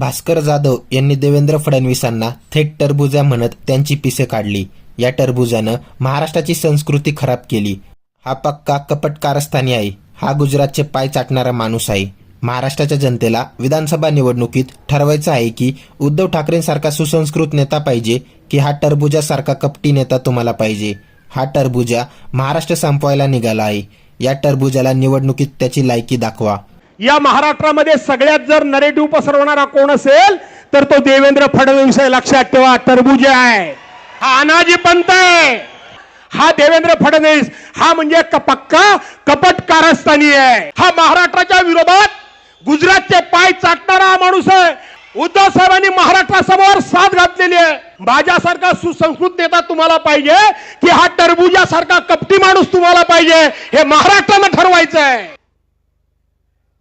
भास्कर जाधव यांनी देवेंद्र फडणवीसांना थेट टरबुजा म्हणत त्यांची पिसे काढली. या टरबुजानं महाराष्ट्राची संस्कृती खराब केली. हा पक्का कपट कारस्थानी आहे. हा गुजरातचे पाय चाटणारा माणूस आहे. महाराष्ट्राच्या जनतेला विधानसभा निवडणुकीत ठरवायचं आहे की उद्धव ठाकरेंसारखा सुसंस्कृत नेता पाहिजे की हा टरबुजासारखा कपटी नेता तुम्हाला पाहिजे? हा टरबुजा महाराष्ट्र संपवायला निघाला आहे. या टरबुजाला निवडणुकीत त्याची लायकी दाखवा. या महाराष्ट्रामध्ये सगळ्यात जर नरेटिव्ह पसरवणारा कोण असेल तर तो देवेंद्र फडणवीस आहे. लक्षात ठेवा तरबुज आहे. हा अनाजी पंत आहे. हा देवेंद्र फडणवीस. हा म्हणजे क- पक्का कपट कारस्थानी आहे. हा महाराष्ट्राच्या विरोधात गुजरातचे पाय चाटणारा हा माणूस आहे. उद्धव साहेबांनी महाराष्ट्रासमोर साथ घातलेली आहे. माझ्यासारखा सुसंस्कृत नेता तुम्हाला पाहिजे की हा टरबुजासारखा कपटी माणूस तुम्हाला पाहिजे हे महाराष्ट्रानं ठरवायचं आहे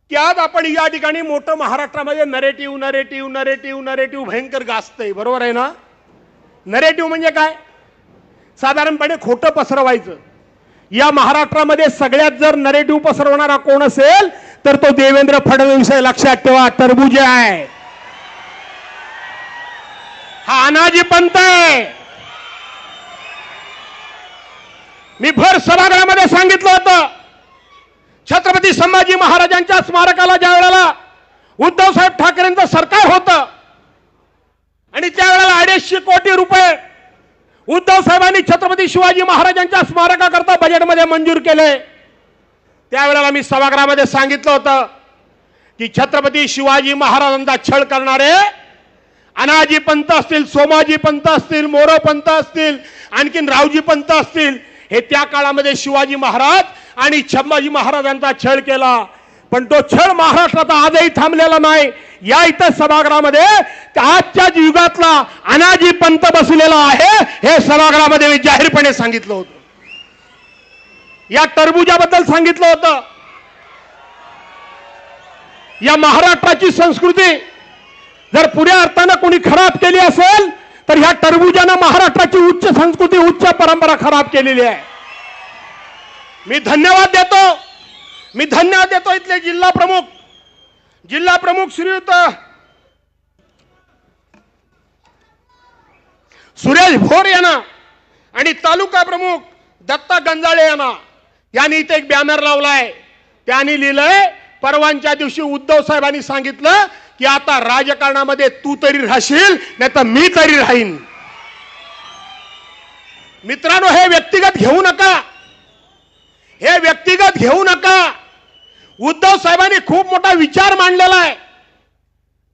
की आज आपण या ठिकाणी मोठं महाराष्ट्रामध्ये नरेटिव्ह नरेटिव्ह नरेटिव्ह नरेटिव्ह भयंकर गाजतंय. बरोबर आहे ना? नरेटिव्ह म्हणजे काय? साधारणपणे खोटं पसरवायचं. या महाराष्ट्रामध्ये सगळ्यात जर नरेटिव्ह पसरवणारा कोण असेल तर तो देवेंद्र फडणवीस आहे. लक्षात ठेवा टरबुज आहे. हा अनाजी पंत आहे. मी भर सभागृहामध्ये सांगितलं होतं. छत्रपती संभाजी महाराजांच्या स्मारकाला ज्या वेळेला उद्धव साहेब ठाकरेंचं सरकार होतं आणि त्यावेळेला अडीचशे कोटी रुपये उद्धव साहेबांनी छत्रपती शिवाजी महाराजांच्या स्मारकाकरता बजेटमध्ये मंजूर केले. त्यावेळेला मी सभागृहामध्ये सांगितलं होतं की छत्रपती शिवाजी महाराजांचा छळ करणारे अनाजी पंत असतील सोमाजी पंत असतील मोरोपंत असतील आणखीन रावजी पंत असतील हे त्या काळामध्ये शिवाजी महाराज आणि संभाजी महाराजांचा छळ केला. पण तो छळ महाराष्ट्राचा आजही थांबलेला नाही. या इथं सभागृहामध्ये आजच्या युगातला अनाजी पंत बसलेला आहे हे सभागृहामध्ये मी जाहीरपणे सांगितलं होतं. या टरबुजाबद्दल सांगितलं होतं. या महाराष्ट्राची संस्कृती जर पुऱ्या अर्थानं कोणी खरा केली असेल तर ह्या टरबुजानं महाराष्ट्राची उच्च संस्कृती उच्च परंपरा खराब केलेली आहे. मी धन्यवाद देतो. मी धन्यवाद देतो इथले जिल्हा प्रमुख. जिल्हा प्रमुख श्रीयुत सुरेश भोर यांना आणि तालुका प्रमुख दत्ता गंजाळे यांना. यांनी इथे एक बॅनर लावलाय. त्यांनी लिहिलंय परवांच्या दिवशी उद्धव साहेबांनी सांगितलं की आता राजकारणामध्ये तू तरी राहशील नाही तर मी तरी राहीन. मित्रांनो हे व्यक्तिगत घेऊ नका. हे व्यक्तिगत घेऊ नका. उद्धव साहेबांनी खूप मोठा विचार मांडलेला आहे.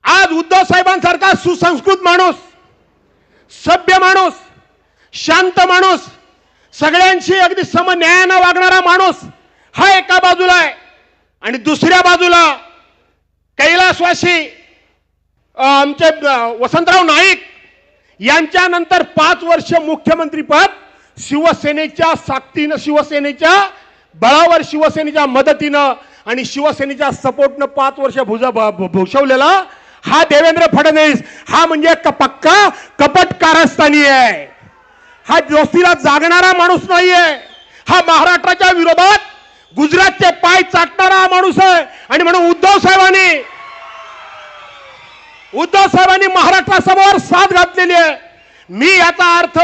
आज उद्धव साहेबांसारखा सुसंस्कृत माणूस सभ्य माणूस शांत माणूस सगळ्यांशी अगदी समन्यायानं वागणारा माणूस हा एका बाजूला आहे. आणि दुसऱ्या बाजूला कैलासवासी आमचे वसंतराव नाईक यांच्यानंतर पाच वर्ष मुख्यमंत्रीपद शिवसेनेच्या साक्तीनं शिवसेनेच्या बळावर शिवसेनेच्या मदतीनं आणि शिवसेनेच्या सपोर्टनं पाच वर्ष भुजा भूषवलेला हा देवेंद्र फडणवीस. हा म्हणजे पक्का कपट कारस्थानी आहे. हा दोस्तीला जागणारा माणूस नाहीये. हा महाराष्ट्राच्या विरोधात गुजरातचे पाय चाटणारा माणूस आहे. आणि म्हणून उद्धव उद्धव साहेबांनी महाराष्ट्रासमोर साथ घातलेली आहे. मी याचा अर्थ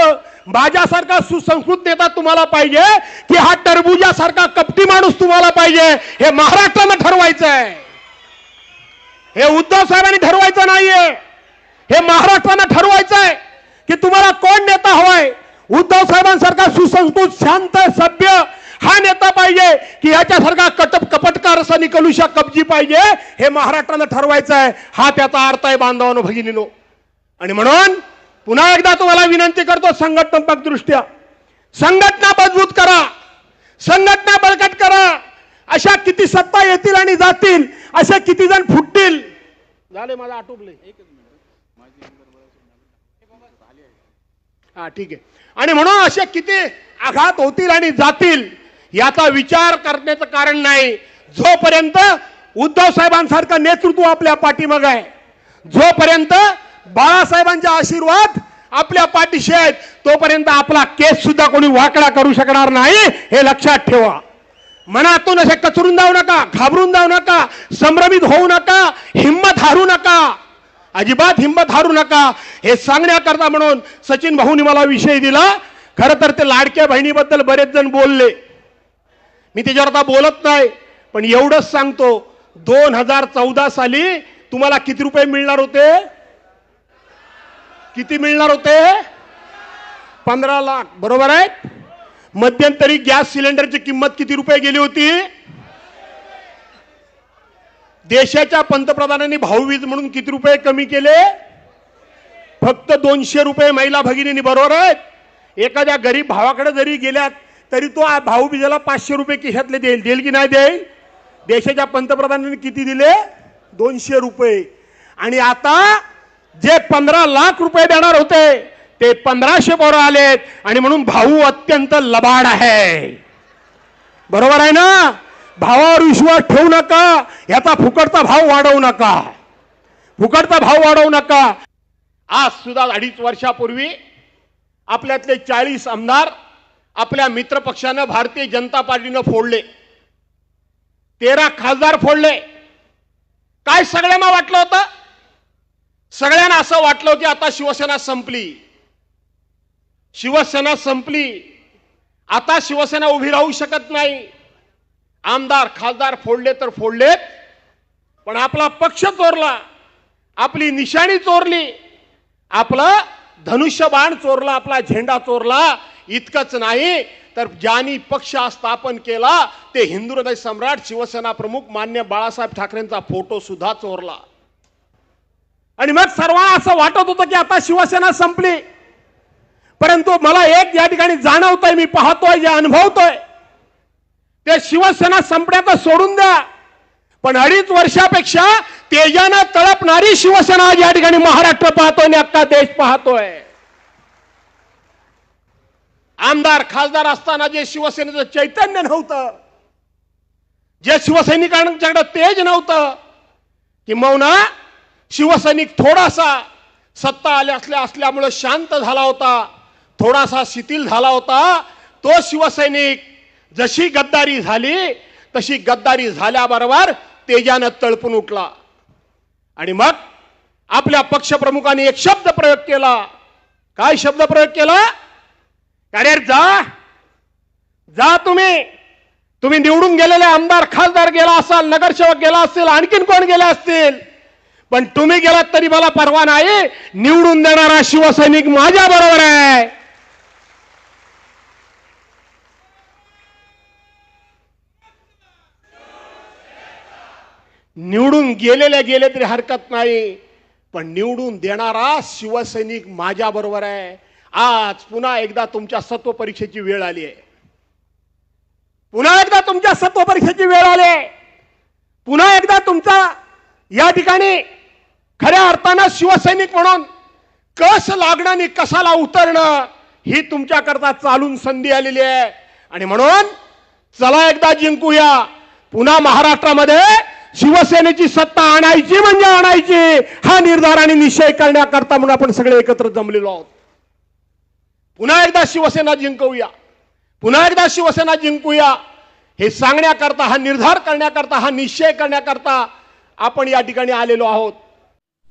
माझ्यासारखा सुसंस्कृत नेता तुम्हाला पाहिजे की हा टरबुजासारखा कपटी माणूस तुम्हाला पाहिजे हे महाराष्ट्रानं ठरवायचं आहे हे उद्धव साहेबांनी ठरवायचं नाहीये. हे महाराष्ट्रानं ठरवायचं आहे की तुम्हाला कोण नेता हवाय? उद्धव साहेबांसारखा सुसंस्कृत शांत सभ्य हा नेता पाहिजे की ह्याच्यासारखा कटप कपटकार असा निकलुशा कब्जी पाहिजे हे महाराष्ट्रानं ठरवायचं आहे हा त्याचा अर्थ आहे बांधवानो भगिनीनो. आणि म्हणून पुन्हा एकदा तुम्हाला विनंती करतो संघटनात्मक दृष्ट्या. संघटना मजबूत करा. संघटना बळकट करा. अशा किती सत्ता येतील आणि जातील असे किती जण फुटतील? झाले माझा आटोपले. हा ठीक आहे. आणि म्हणून असे किती आघात होतील आणि जातील याचा विचार करण्याचं कारण नाही. जोपर्यंत उद्धव साहेबांसारखं नेतृत्व आपल्या पाठीमाग आहे जोपर्यंत बाळासाहेबांचे आशीर्वाद आपल्या पाठीशी आहेत तोपर्यंत आपला केस सुद्धा कोणी वाकडा करू शकणार नाही हे लक्षात ठेवा. मनातून असे कचरून जाऊ नका घाबरून जाऊ नका संभ्रमित होऊ नका हिंमत हारू नका. अजिबात हिंमत हारू नका. हे सांगण्याकरता म्हणून सचिन भाऊनी मला विषय दिला. खरं तर ते लाडक्या बहिणीबद्दल बरेच जण बोलले. मी त्याच्यावर आता बोलत नाही पण एवढंच सांगतो दोन हजार चौदा साली तुम्हाला किती रुपये मिळणार होते? किती मिळणार होते? पंधरा लाख बरोबर आहे? मध्यंतरी गॅस सिलेंडरची किंमत किती रुपये गेली होती? देशाच्या पंतप्रधानांनी भाऊवीज म्हणून किती रुपये कमी केले? फक्त दोनशे रुपये महिला भगिनींनी बरोबर आहेत एखाद्या गरीब भावाकडे जरी गेल्यात तरी तो भाऊ भाऊबीजेला पाचशे रुपये खिशातले देईल. देईल की नाही देईल? देशाच्या पंतप्रधानांनी किती दिले? दोनशे रुपये. आणि आता जे पंधरा लाख रुपये देणार होते ते पंधराशे पोरं आलेत. आणि म्हणून भाऊ अत्यंत लबाड आहे. बरोबर आहे ना? भावावर विश्वास ठेवू नका. याचा फुकटचा भाव वाढवू नका. फुकटचा भाव वाढवू नका. आज सुद्धा अडीच वर्षापूर्वी आपल्यातले चाळीस आमदार आपल्या मित्रपक्षानं भारतीय जनता पार्टीनं फोडले. तेरा खासदार फोडले. काय सगळ्यांना वाटलं होतं? सगळ्यांना असं वाटलं की आता शिवसेना संपली. शिवसेना संपली. आता शिवसेना उभी राहू शकत नाही. आमदार खासदार फोडले तर फोडलेत. पण आपला पक्ष चोरला. आपली निशाणी चोरली. आपलं धनुष्यबाण चोरला आपला झेंडा चोरला. इतकंच नाही तर ज्यांनी पक्ष स्थापन केला ते हिंदू हृदय सम्राट शिवसेना प्रमुख मान्य बाळासाहेब ठाकरेंचा फोटो सुद्धा चोरला. आणि मग सर्वांना असं वाटत होतं की आता शिवसेना संपली. परंतु मला एक या ठिकाणी जाणवतंय मी पाहतोय जे अनुभवतोय ते शिवसेना संपण्याचं सोडून द्या. पण अडीच वर्षापेक्षा तेजानं तळपणारी शिवसेना या ठिकाणी महाराष्ट्र पाहतोय आणि अख्खा देश पाहतोय. आमदार खासदार असताना जे शिवसेनेचं चैतन्य नव्हतं जे शिवसैनिकांच्याकडे तेज नव्हतं किंबहुना शिवसैनिक थोडासा सत्ता आल्या असल्या असल्यामुळं शांत झाला होता थोडासा शिथिल झाला होता तो शिवसैनिक जशी गद्दारी झाली तशी गद्दारी झाल्याबरोबर तेजानं तळपून उठला. आणि मग आपल्या पक्षप्रमुखांनी एक शब्द प्रयोग केला. काय शब्द प्रयोग केला? अरे जा. जा तुम्ही. तुम्ही निवडून गेलेले आमदार खासदार गेला असाल नगरसेवक गेला असतील आणखीन कोण गेले असतील? पण तुम्ही गेलात तरी मला परवा नाही. निवडून देणारा शिवसैनिक माझ्या बरोबर आहे. निवडून गेलेले गेले तरी हरकत नाही. पण निवडून देणारा शिवसैनिक माझ्या बरोबर आहे. आज पुन्हा एकदा तुमच्या सत्व परीक्षेची वेळ आली आहे. पुन्हा एकदा तुमच्या सत्व परीक्षेची वेळ आली आहे. पुन्हा एकदा तुमचा या ठिकाणी खऱ्या अर्थानं शिवसैनिक म्हणून कस लागणं आणि कशाला उतरणं ही तुमच्याकरता चालून संधी आलेली आहे. आणि म्हणून चला एकदा जिंकूया. पुन्हा महाराष्ट्रामध्ये शिवसेनेची सत्ता आणायची म्हणजे आणायची. हा निर्धार आणि निश्चय करण्याकरता म्हणून आपण सगळे एकत्र जमलेलो आहोत. पुन्हा एकदा शिवसेना जिंकवूया पुन्हा एकदा शिवसेना जिंकूया. हे सांगण्याकरता हा निर्धार करण्याकरता हा निश्चय करण्याकरता आपण या ठिकाणी आलेलो आहोत.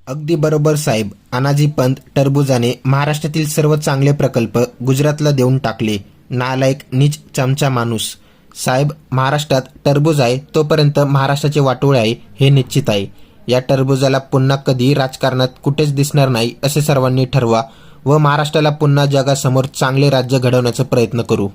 अगदी बरोबर साहेब. अनाजी पंत टरबुजाने महाराष्ट्रातील सर्व चांगले प्रकल्प गुजरातला देऊन टाकले. नालायक नीच चमचा माणूस. साहेब महाराष्ट्रात टरबूज आहे तोपर्यंत महाराष्ट्राचे वाटोळे आहे हे निश्चित आहे. या टरबुजाला पुन्हा कधी राजकारणात कुठेच दिसणार नाही असे सर्वांनी ठरवा. व महाराष्ट्राला पुन्हा जगासमोर चांगले राज्य घडवण्याचा प्रयत्न करू.